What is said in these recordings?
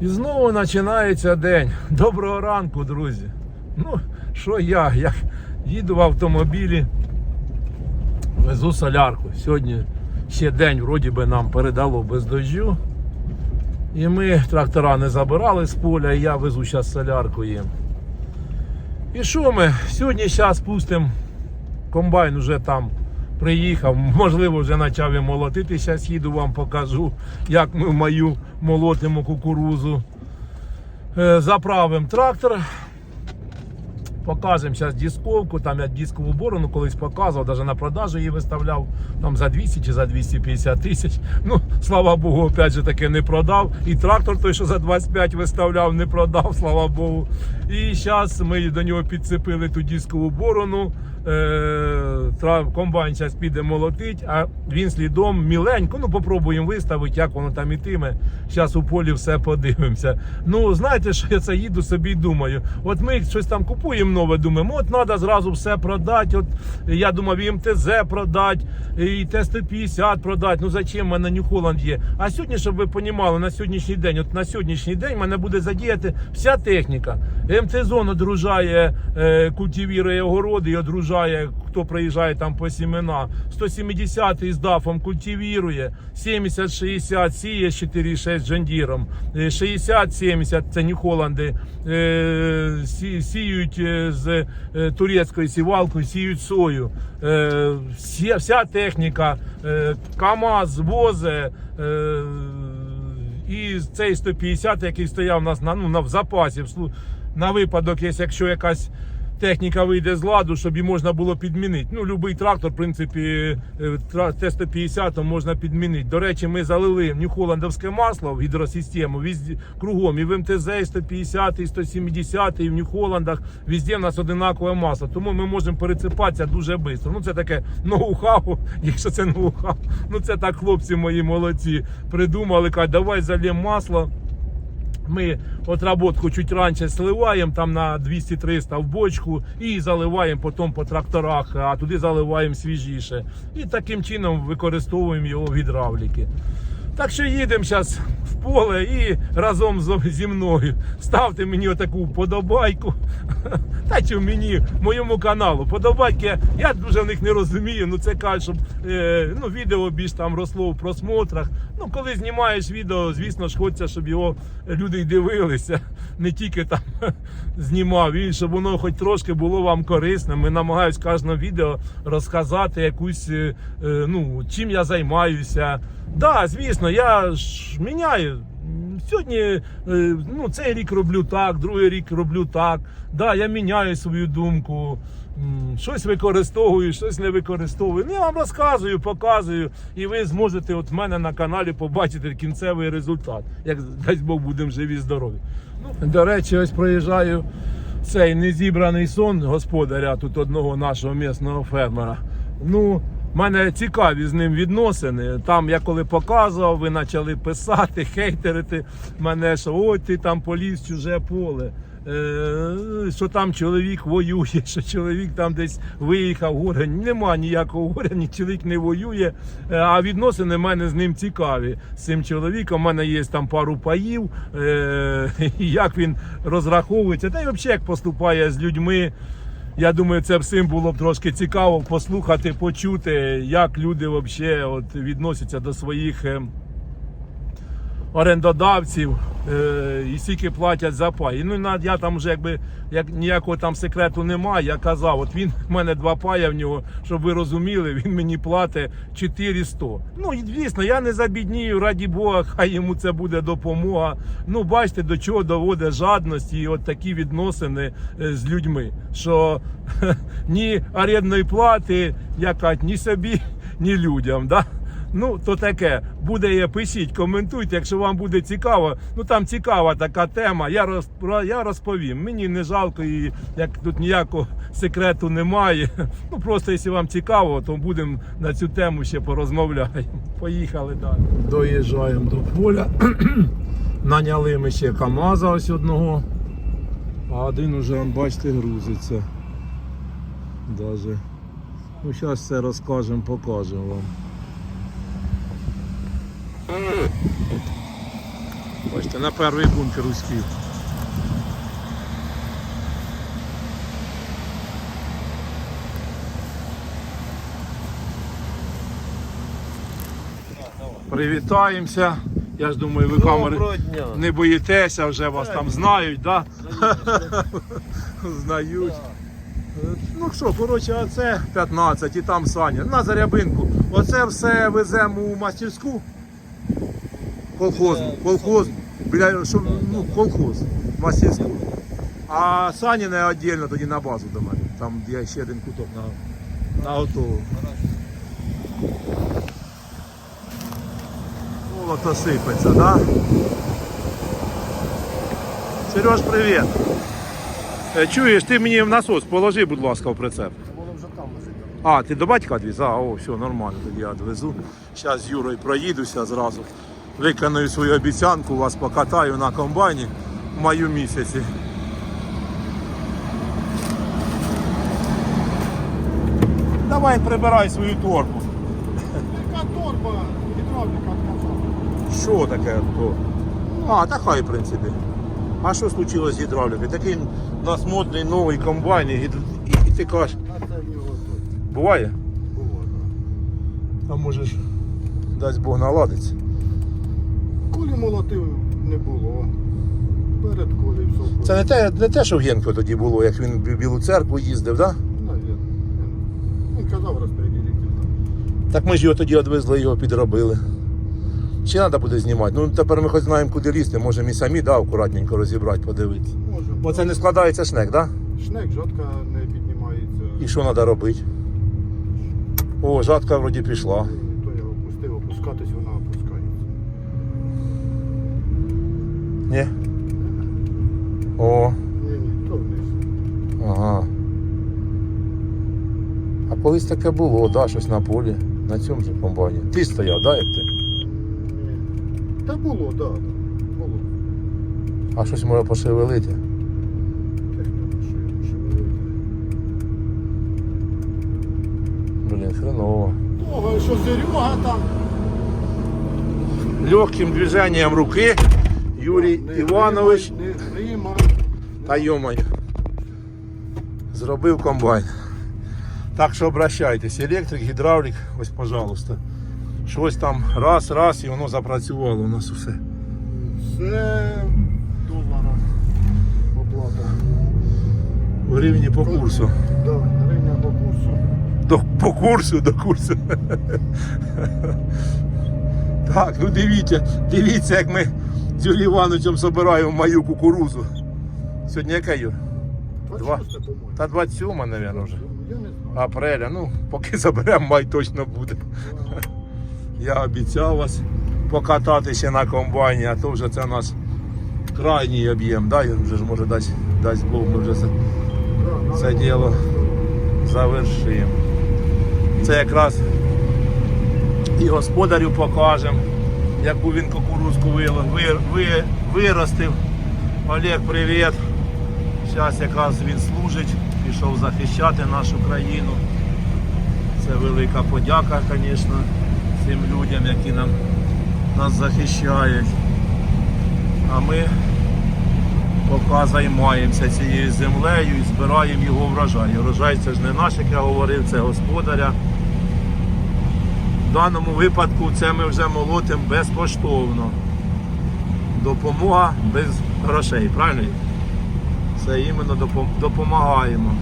І знову починається день. Доброго ранку, друзі. Ну, що я? Я їду в автомобілі, везу солярку. Сьогодні ще день, вроді би, нам передало без дощу. І ми трактора не забирали з поля, і я везу зараз солярку їм. І що ми? Сьогодні зараз пустимо. Комбайн уже там приїхав, можливо, вже почав і молотити. Зараз їду вам покажу, як ми в мою молотимо кукурузу. Е, Заправимо трактор. Покажемо зараз дисковку, там я дискову борону колись показував, навіть на продажу її виставляв там за 200 чи за 250 тисяч. Ну, слава Богу, опять же таки не продав. І трактор той, що за 25 виставляв, не продав, слава Богу. І зараз ми до нього підцепили ту дискову борону. Е, комбайн зараз піде молотить, а він слідом міленько. Ну, попробуємо виставити, як воно там ітиме. Зараз у полі все подивимося. Ну, знаєте, що я це їду собі і думаю. От ми щось там купуємо нове, думаємо, от треба зразу все продати. От я думав, і МТЗ продати, і Т-150 продати. Ну зачем в мене Нью-Холланд є? А сьогодні, щоб ви розуміли, на сьогоднішній день, от на сьогоднішній день в мене буде задіяти вся техніка. МТЗон одружає, е, культивірує огороди і одружає, хто приїжджає там по сімена. 170 з дафом культивірує, 70-60 сіє з 4,6 джандіром, 60-70 це Нью-Холланди, е, сіють е, з е, турецькою сівалкою, сіють сою. Вся, техніка, КАМАЗ возе. І цей 150, який стояв у нас на, ну, на в запасі, на випадок, якщо якась техніка вийде з ладу, щоб її можна було підмінити. Ну, будь-який трактор, в принципі, е, тра- Т-150 можна підмінити. До речі, ми залили нью-холландовське масло в гідросистему візді, кругом. І в МТЗ, і 150, і 170, і в Нью-Холландах. Везде в нас одинакове масло. Тому ми можемо пересипатися дуже швидко. Ну, це таке ноу-хау, якщо це ноу-хау. Ну, це так хлопці мої молодці придумали, кажуть, давай зальємо масло. Ми отработку чуть раніше сливаємо там на 200-300 в бочку і заливаємо потім по тракторах, а туди заливаємо свіжіше. І таким чином використовуємо його в гідравліки. Так що їдемо зараз в поле і разом зі мною ставте мені отаку вподобайку. Та чи мені, моєму каналу. Подобайки, я, дуже в них не розумію. Ну це кажуть, щоб е, ну, відео більш там росло в просмотрах. Ну, коли знімаєш відео, звісно ж, хочеться, щоб його люди дивилися, не тільки там знімав, і щоб воно хоч трошки було вам корисним. Ми намагаємось в кожному відео розказати якусь, е, е, ну, чим я займаюся. Да, звісно, я ж міняю. Сьогодні е, ну, цей рік роблю так, другий рік роблю так. Да, я міняю свою думку. Щось використовую, щось не використовую. Ну, я вам розказую, показую, і ви зможете от в мене на каналі побачити кінцевий результат. Як дасть Бог будемо живі, здорові. Ну, до речі, ось проїжджаю цей незібраний сон господаря тут одного нашого місного фермера. Ну, в мене цікаві з ним відносини. Там я коли показував, ви почали писати, хейтерити мене, що ой, ти там поліз в чуже поле. Е, що там чоловік воює, що чоловік там десь виїхав горе. Нема ніякого горя, ні чоловік не воює. Е, А відносини в мене з ним цікаві. З цим чоловіком У мене є там пару паїв, е, як він розраховується, та й взагалі як поступає з людьми. Я думаю, це всім було б трошки цікаво послухати, почути, як люди взагалі відносяться до своїх е, орендодавців е, і скільки платять за пай. Ну, на- я там вже якби як ніякого там секрету немає. Я казав, от він в мене два пая в нього, щоб ви розуміли, він мені платить 400. Ну, і, звісно, я не забіднію, раді Бога, хай йому це буде допомога. Ну, бачите, до чого доводить жадність і от такі відносини е, з людьми. Що ні орендної плати, як кажуть, ні собі, ні людям. Да? Ну, то таке. Буде пишіть, коментуйте, якщо вам буде цікаво. Ну там цікава така тема. Я роз, я розповім. Мені не жалко і як тут ніякого секрету немає. Ну просто якщо вам цікаво, то будемо на цю тему ще порозмовляємо. Поїхали далі. Доїжджаємо до поля. Наняли ми ще КАМАЗа ось одного. А один уже, бачите, грузиться. Даже. Ну, зараз все розкажемо, покажемо вам. Бачите, на перший бункер успів. Привітаємося. Я ж думаю, ви камери не боїтеся, вже вас там знають, да? Знають. Ну що, коротше, оце 15 і там Саня. На зарябинку. Оце все веземо у мастерську. Колхоз. Колхоз. Біля, що, ну, колхоз. Мастерську. А Саніне віддільно тоді на базу до мене. Там є ще один куток на, на готову. Золото сипеться, да? Сереж, привіт. Е, Чуєш, ти мені в насос положи, будь ласка, в прицеп. Воно вже там лежить. А, ти до батька відвіз? А, о, все, нормально, тоді я відвезу. Зараз з Юрою проїдуся зразу. Виконую свою обіцянку, вас покатаю на комбайні в маю місяці. Давай прибирай свою торбу. Яка торба? Гідравліка відказала. Що таке? То? А, та хай, в принципі. А що случилось з гідравлікою? Такий у нас модний новий комбайн, і, і, і ти кажеш, буває? було. А можеш, дасть Бог наладиться. Кулі молотив не було. Перед кулі все. Це не те, не те, що в Генко тоді було, як він в Білу церкву їздив, да? Навірно. Він казав розпреділитель. Так ми ж його тоді відвезли, його підробили. Ще треба буде знімати. Ну тепер ми хоч знаємо, куди лізти, можемо і самі да, акуратненько розібрати, подивитися. Може. Бо це не складається шнек, так? Да? Шнек, жатка не піднімається. І що треба робити? О, жатка вроді пішла. То я опустив, опускатись вона Ні? О, Ні, ні, то вниз. ага. А колись таке було, да, щось на полі, на цьому же комбайні. Ти стояв, да, як ти? Ні. Та було, так. Да, да. було. А щось може пошевелити. Тех там що шевелити. Блін, хреново. Того, що Серега там. Легким движением руки Юрій Не Іванович Не та йомаю. Зробив комбайн. Так що обращайтесь, електрик, гідравлік, ось, пожалуйста. Щось там раз, раз і воно запрацювало у нас усе. Це долара оплата. В гривні по курсу. Да, гривня по курсу. До, по курсу, до курсу. Так, ну дивіться, дивіться, як ми з Юрієм Івановичем збираємо мою кукурузу. Сьогодні яка Юр? 26, по-моєму. Та 27, мабуть, вже. Я не знаю. Апреля, ну, поки заберемо, май точно буде. Я обіцяв вас покататися на комбайні, а то вже це наш крайній об'єм. Да? І Вже ж може дасть, дасть Бог, ми вже це, це діло завершимо. Це якраз і господарю покажемо, яку він кукурузку ви, ви, ви, виростив. Олег, привіт. Зараз якраз він служить, пішов захищати нашу країну. Це велика подяка, звісно, цим людям, які нам, нас захищають. А ми поки займаємося цією землею і збираємо його врожай. Врожай це ж не наш, як я говорив, це господаря. В даному випадку це ми вже молотимо безкоштовно. Допомога без грошей, правильно? Це іменно допомагаємо.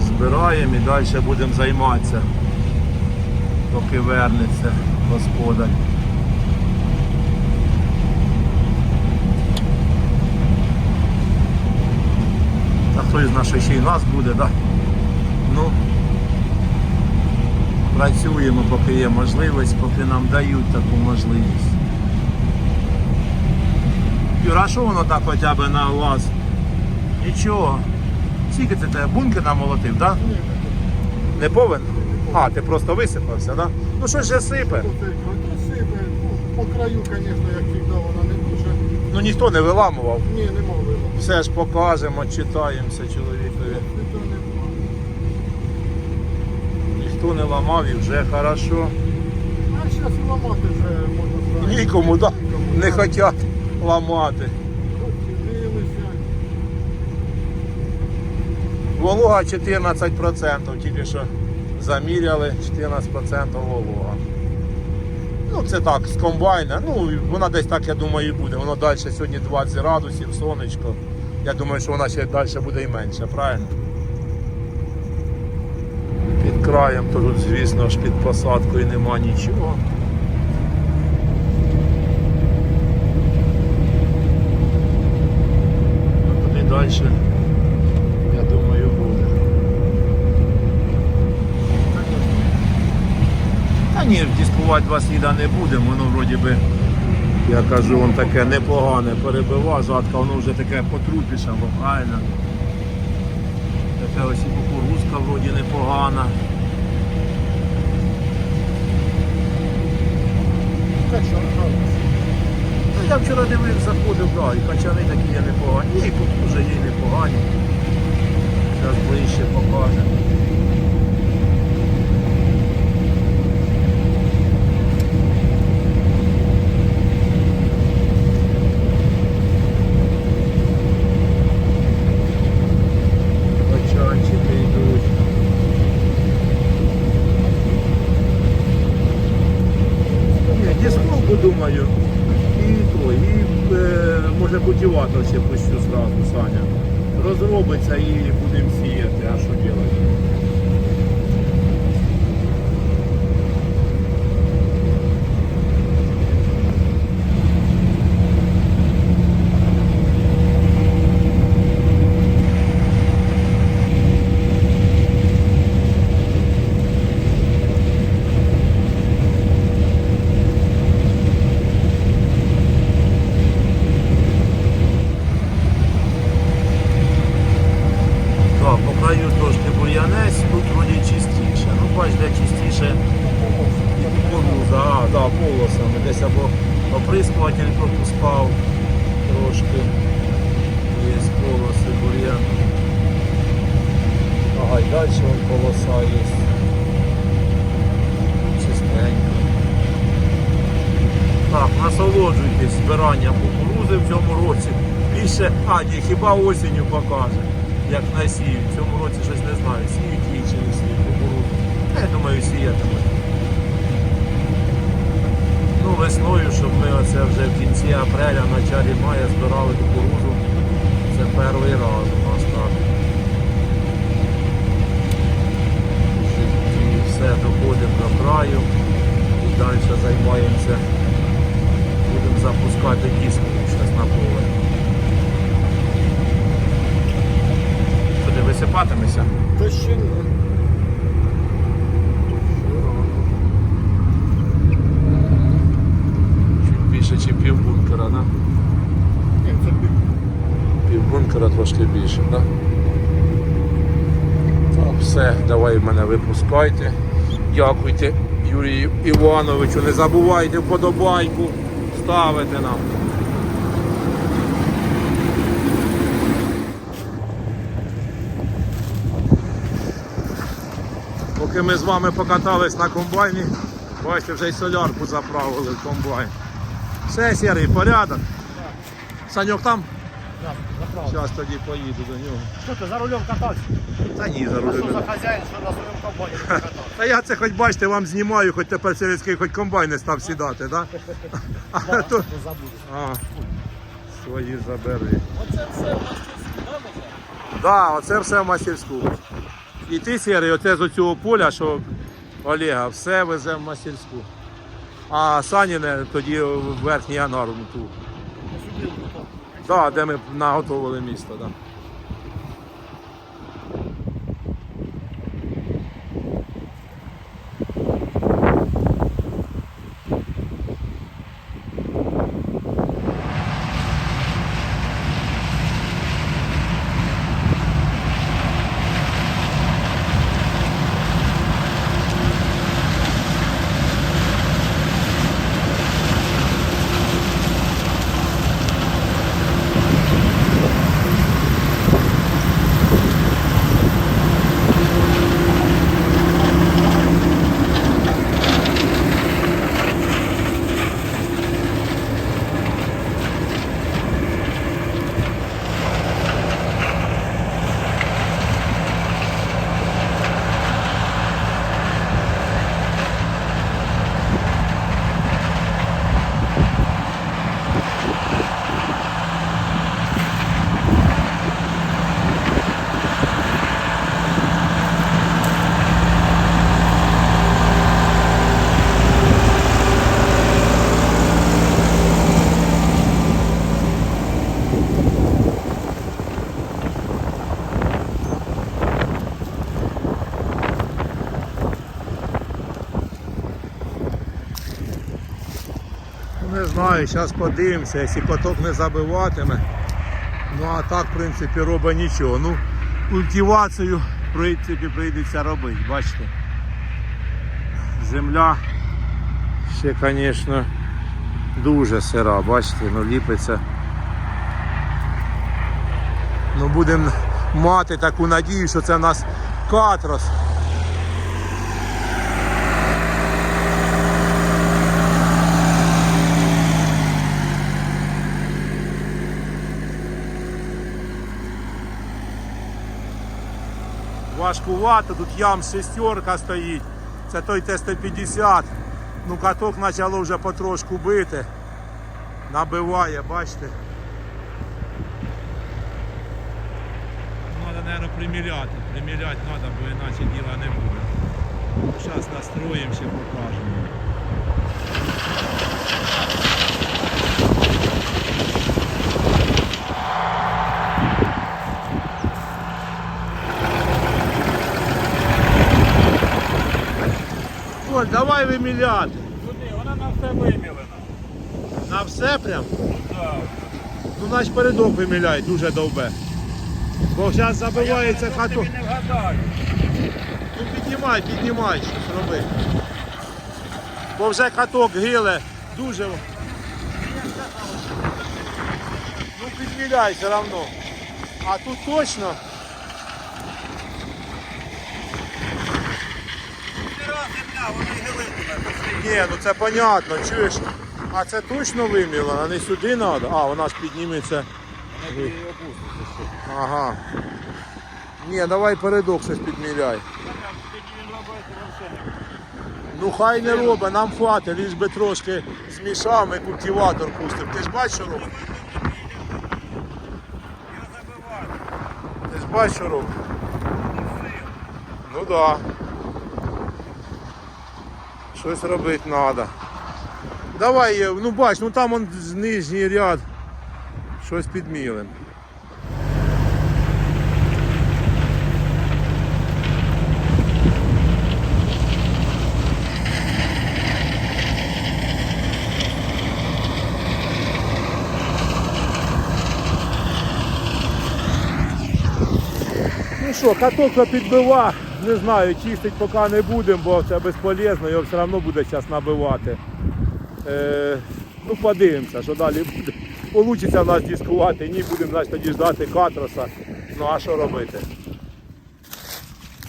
Збираємо і далі будемо займатися, поки вернеться господар. Хтось з ще й нас буде? Да? Ну, працюємо, поки є можливість, поки нам дають таку можливість. Юра, що воно так хоча б на вас? Нічого. Скільки це тебе бункер намолотив, так? Ні, не повен? А, ти просто висипався, так? Да? Ну що ж же сипе? Ну, по краю, звісно, як завжди. Ну ніхто не виламував. Ні, нема вилу. Все ж покажемо, читаємося чоловікові. Ніхто не було. ніхто не ламав і вже хорошо. А зараз і ламати вже можна сказати. Нікому, да? Не хочуть ламати. Волога 14%, тільки що заміряли 14% волога. Ну це так, з комбайна. Ну вона десь так, я думаю, і буде. Воно далі сьогодні 20 градусів, сонечко. Я думаю, що вона ще далі буде і менше, правильно? Під краєм, то тут, звісно ж, під посадкою нема нічого. Ну, туди далі, я думаю, буде. Та ні, дискувати два сліда не будемо, воно вроді би, я кажу, воно таке непогане, перебива, жатка, воно вже таке потрупішало, правильно. Така ось і кукурузка вроді непогана. Так Ну, я вчора дивив, заходив, да, і качани такі є непогані, і кукуруза є непогані. Зараз ближче покажемо. Качанчики йдуть. Ні, дисковку думаю. І то, і е, може культиватор ще пущу зразу, Саня. Розробиться і будемо сіяти, а що робити? Так, по краю трошки бур'янець, тут вроді чистіше. Ну, бач, де чистіше і кукуруза, а, да, полосами. Десь або оприскуватель пропускав трошки. Є полоси бур'ян. Ага, і далі вон полоса є. Чистенько. Так, насолоджуйтесь збиранням кукурузи в цьому році. Більше, а, ні, хіба осінню покаже, як насіють. В цьому році щось не знаю, сіють її чи не сіють кукурузу. Я думаю, сіятимуть. Ну, весною, щоб ми оце вже в кінці апреля, началі мая збирали кукурузу. Це перший раз у нас так. І все доходимо до краю і далі займаємося. Будемо запускати диск зараз на поле. Що ти висипатимешся? Та ще ні. Чуть більше, чи півбункера, да? Ні, це пів. Півбункера трошки більше, так? Так, все, давай мене випускайте. Дякуйте Юрію Івановичу. Не забувайте вподобайку ставити нам. Поки ми з вами покатались на комбайні, бачите, вже й солярку заправили в комбайн. Все, сірий, порядок. Саньок там? Зараз тоді поїду до нього. Що ти за рулем катався? Та ні, за Що рулем. за хазяїн, що на своєму комбайні не катався? Та я це хоч бачите, вам знімаю, хоч тепер сільський, хоч комбайн не став сідати, так? А, то... Не забудеш. а, свої забери. Оце все мастерські, да, Михайло? Да, оце все в мастерську. І ти, Сірий, оце з оцього поля, що Олега, все везе в мастерську. А Саніне тоді в верхній ангар ну, ту. Сюди, Да, де ми наготовили місто. Да. Знаю, зараз подивимося, якщо каток не забиватиме. Ну а так, в принципі, робить нічого. Ну, культивацію, в принципі, прийдеться робити, бачите. Земля ще, звісно, дуже сира, бачите, ну ліпиться. Ну будемо мати таку надію, що це в нас катрос. Важкувато, тут ям шестерка стоїть. Це той Т-150. Ну каток почало вже потрошку бити. Набиває, бачите. Треба, мабуть, приміряти. Приміряти треба, бо іначе діла не буде. Зараз настроїмо, ще покажемо. Давай виміляти. Куди? Вона на все вимілена. На все прям? Так. Ну, значить передок виміляй, дуже довбе. Бо зараз забивається хаток. Тобі не вгадаю. Ну піднімай, піднімай, щось роби. Бо вже каток гиле дуже. Ну підміляй все одно. А тут точно. Ні, ну це понятно, чуєш. А це точно виміла, а не сюди треба. А, вона ж підніметься. Ага. Ні, давай передок щось підміряй. Ну хай не робить, нам хватить, лиш би трошки змішав, ми культиватор пустимо. Ти ж бачиш, що робить? Ти ж бачиш, що робить? Ну так. Да. Щось робити треба. Давай, е, ну бач, ну там он нижній ряд. Щось підмілим. Ну що, каток підбива, не знаю, чистить поки не будемо, бо це безполезно, його все одно буде зараз набивати. Е, ну подивимося, що далі буде. Получиться нас дискувати, ні, будемо значить, тоді ждати катроса. Ну а що робити?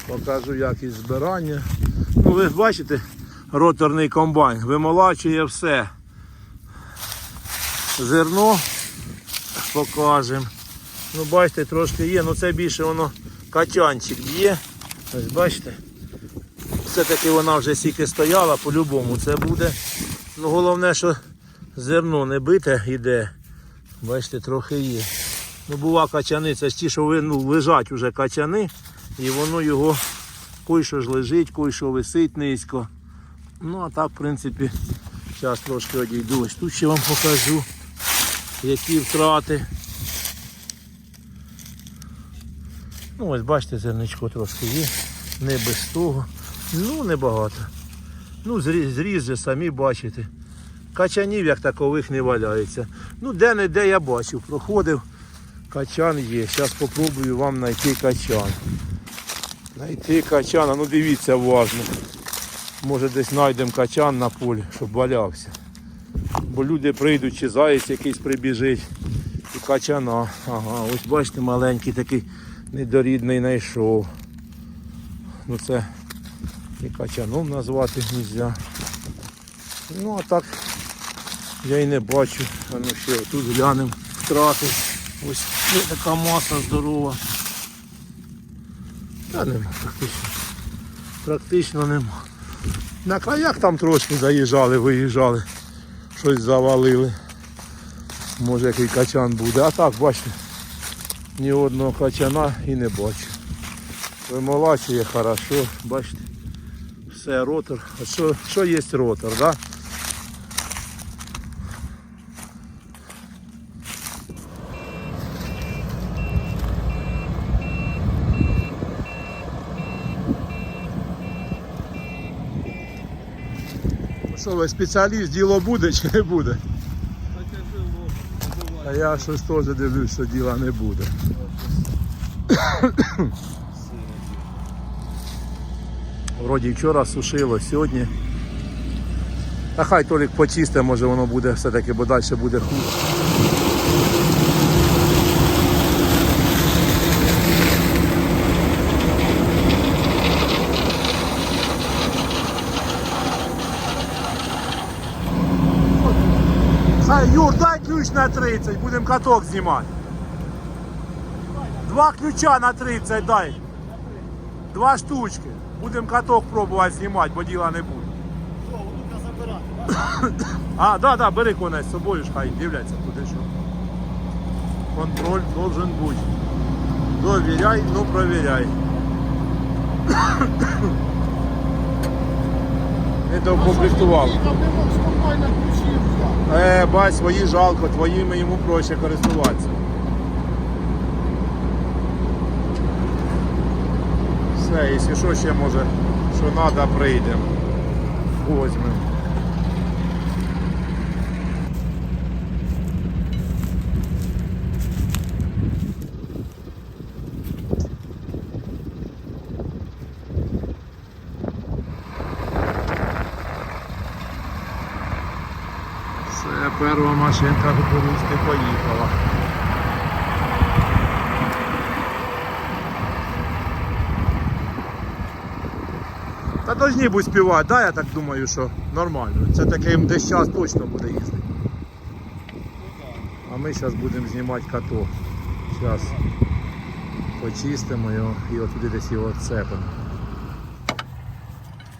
Покажу якість збирання. Ну ви бачите, роторний комбайн вимолачує все. Зерно покажемо. Ну бачите, трошки є, ну це більше воно качанчик б'є. Ось бачите. Все-таки вона вже стільки стояла, по-любому це буде. Ну головне, що зерно не бите йде. Бачите, трохи є. Ну бува качани, це ті, що ну, лежать уже качани, і воно його кой-що ж лежить, кой-що висить низько. Ну а так, в принципі, зараз трошки одійду. Ось тут ще вам покажу, які втрати. Ну ось бачите, зерничко трошки є, не без того. Ну, небагато. Ну, зріз, зріз самі бачите. Качанів як такових не валяється. Ну, де-не-де я бачив, проходив, качан є. Зараз спробую вам знайти качан. Знайти качана, ну дивіться уважно. Може десь знайдемо качан на полі, щоб валявся. Бо люди прийдуть, чи заєць якийсь прибіжить. І качана. Ага, ось бачите, маленький такий недорідний знайшов. Ну це і качаном назвати нельзя. Ну а так я і не бачу. А ну ще тут глянемо втрати. Ось така маса здорова. Та нема практично. Практично нема. На краях там трошки заїжджали, виїжджали, щось завалили. Може який качан буде. А так, бачите, ні одного качана і не бачу. Вимолачує хорошо, бачите. Все, ротор. А що, що є ротор, да? Що ви спеціаліст, діло буде чи не буде? А я щось теж дивлюсь, що діла не буде. Вроді вчора сушило, сьогодні. Та хай Толік почисте, може воно буде все-таки, бо далі буде хуже. Хай, Юр, дай ключ на 30, будемо каток знімати. Два ключа на 30 дай. Два штучки. Будемо каток пробувати знімати, бо діла не буде. А, да, да, бери конець з собою, ж хай дивляться куди що. Контроль должен бути. Довіряй, ну провіряй. Не доукомплектував. Їхав, не мог спокійно ключі взяти. Е, бать, свої жалко, твоїми йому проще користуватися. Все, якщо що ще може, що треба, прийдемо. Возьмемо. Це перша машинка кукурузки поїхала. Та должні б співати, да, я так думаю, що нормально. Це таким десь час точно буде їздити. А ми зараз будемо знімати каток. Зараз почистимо його і отуди десь його цепимо.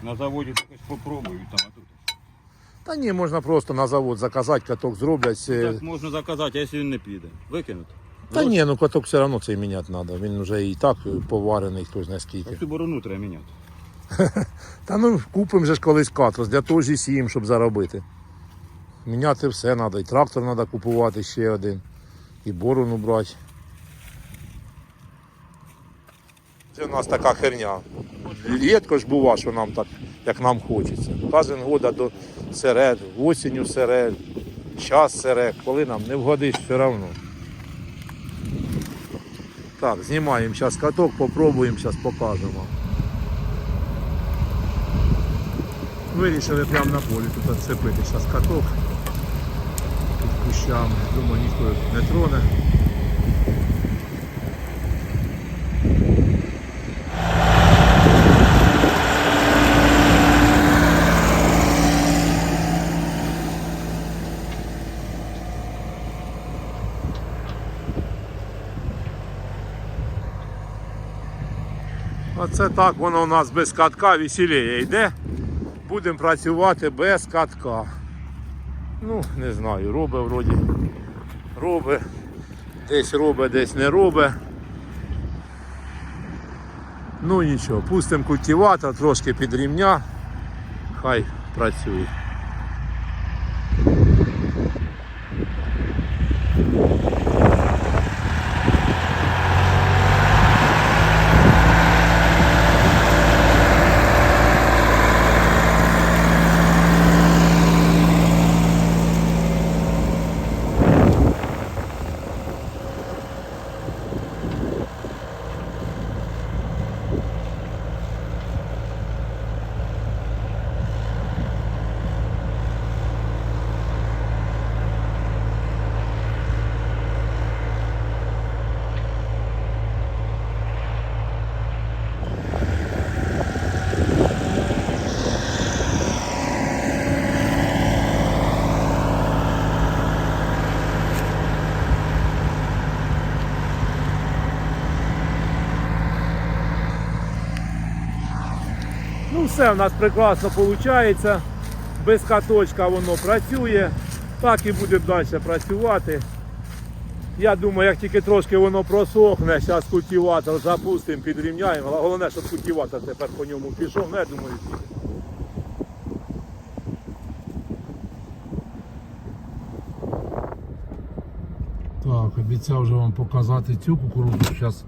На заводі якось попробують там. Та ні, можна просто на завод заказати, каток зроблять. е, Так можна заказати, а якщо він не піде. Викинути. Та ні, ну каток все одно цей міняти треба. Він вже і так поварений, хто знає скільки. Цю борону треба міняти. Та ну купимо же ж колись катрос, для того ж і сіємо, щоб заробити. Міняти все треба, і трактор треба купувати ще один, і борону брати. Це у нас така херня. Рідко ж бува, що нам так, як нам хочеться. Кожен года до серед, осінню серед, час серед, коли нам не вгодиш все одно. Так, знімаємо зараз каток, попробуємо, зараз покажемо. Вирішили прямо на полі тут відцепити зараз каток під кущами. Думаю, ніхто не троне. Оце так воно у нас без катка веселіє йде. Будемо працювати без катка. Ну, не знаю, робить вроді. Робить. Десь робить, десь не робить. Ну нічого, пустимо культиватор, трошки під рівня. Хай працює. Ну все, у нас прекрасно виходить. Без каточка воно працює. Так і буде далі працювати. Я думаю, як тільки трошки воно просохне, зараз культиватор запустимо, підрівняємо. Головне, щоб культиватор тепер по ньому пішов, я думаю. Так, обіцяв вже вам показати цю кукурудзу. Зараз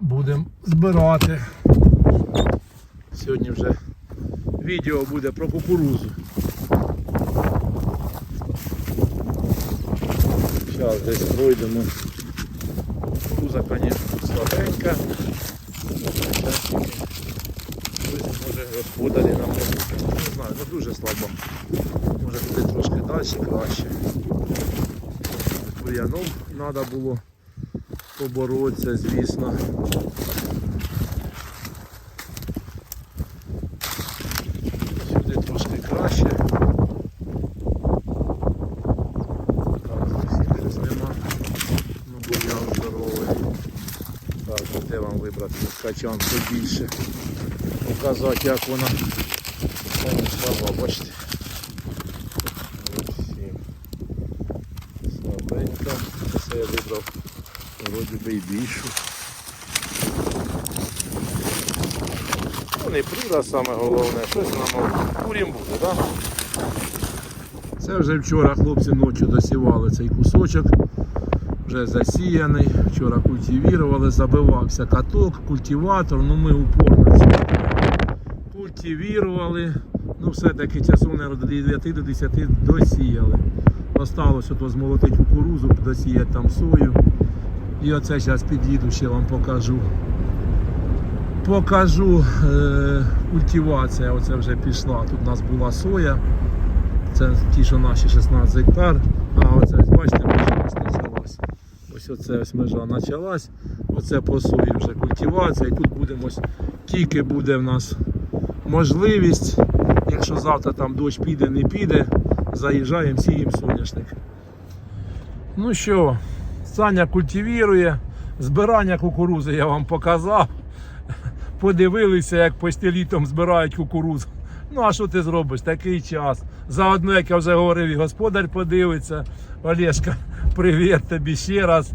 будемо збирати. Сьогодні вже відео буде про кукурузу. Зараз десь пройдемо. Кукуруза, звісно, слабенька. Може господарі нам Не знаю, ну дуже слабо. Може туди трошки далі краще. Бур'яном треба було поборотися, звісно. Сюди трошки краще. Так, сідець нема. Ну, бур'ян здоровий. Так, ну, де вам вибрати качан побільше. Показати, як вона О, слава, бачите. Слабенька. Це я вибрав вроді би і більшу. Ну не пріла саме головне, щось нам курім буде, так? Це вже вчора хлопці ночі досівали цей кусочок. Вже засіяний. Вчора культивірували, забивався каток, культиватор, ну ми упорно культивірували. Ну все-таки часу, мабуть, до 9 до 10 досіяли. Осталось ото змолотити кукурузу, досіяти там сою. І оце зараз під'їду, ще вам покажу. Покажу е, культивація, оце вже пішла. Тут у нас була соя. Це ті, що наші 16 гектар. А оце бачите, межа ось почалась. Ось оце ось межа почалась. Оце по сої вже культивація. І тут будемо ось тільки буде в нас можливість. Якщо завтра там дощ піде, не піде, заїжджаємо, сіємо соняшник. Ну що, Саня культивірує. Збирання кукурузи я вам показав. Подивилися, як почти літом збирають кукурузу. Ну, а що ти зробиш? Такий час. Заодно, як я вже говорив, і господар подивиться. Олешка, привіт тобі ще раз.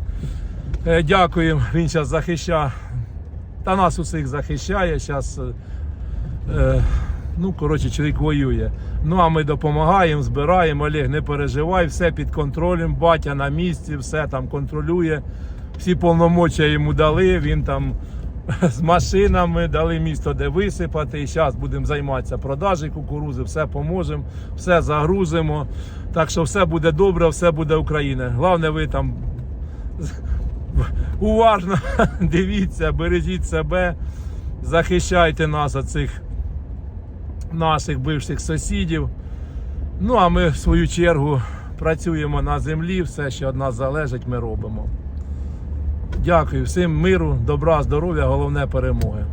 Е, Дякуємо. Він зараз захищає. Та нас усіх захищає. Зараз, е, ну, коротше, чоловік воює. Ну, а ми допомагаємо, збираємо. Олег, не переживай, все під контролем. Батя на місці, все там контролює. Всі повномочі йому дали. Він там з машинами, дали місто, де висипати. І зараз будемо займатися продажею кукурузи, все поможемо, все загрузимо. Так що все буде добре, все буде Україна. Головне, ви там уважно дивіться, бережіть себе, захищайте нас від цих наших бивших сусідів. Ну а ми в свою чергу працюємо на землі, все, що від нас залежить, ми робимо. Дякую всім миру, добра, здоров'я, головне перемоги.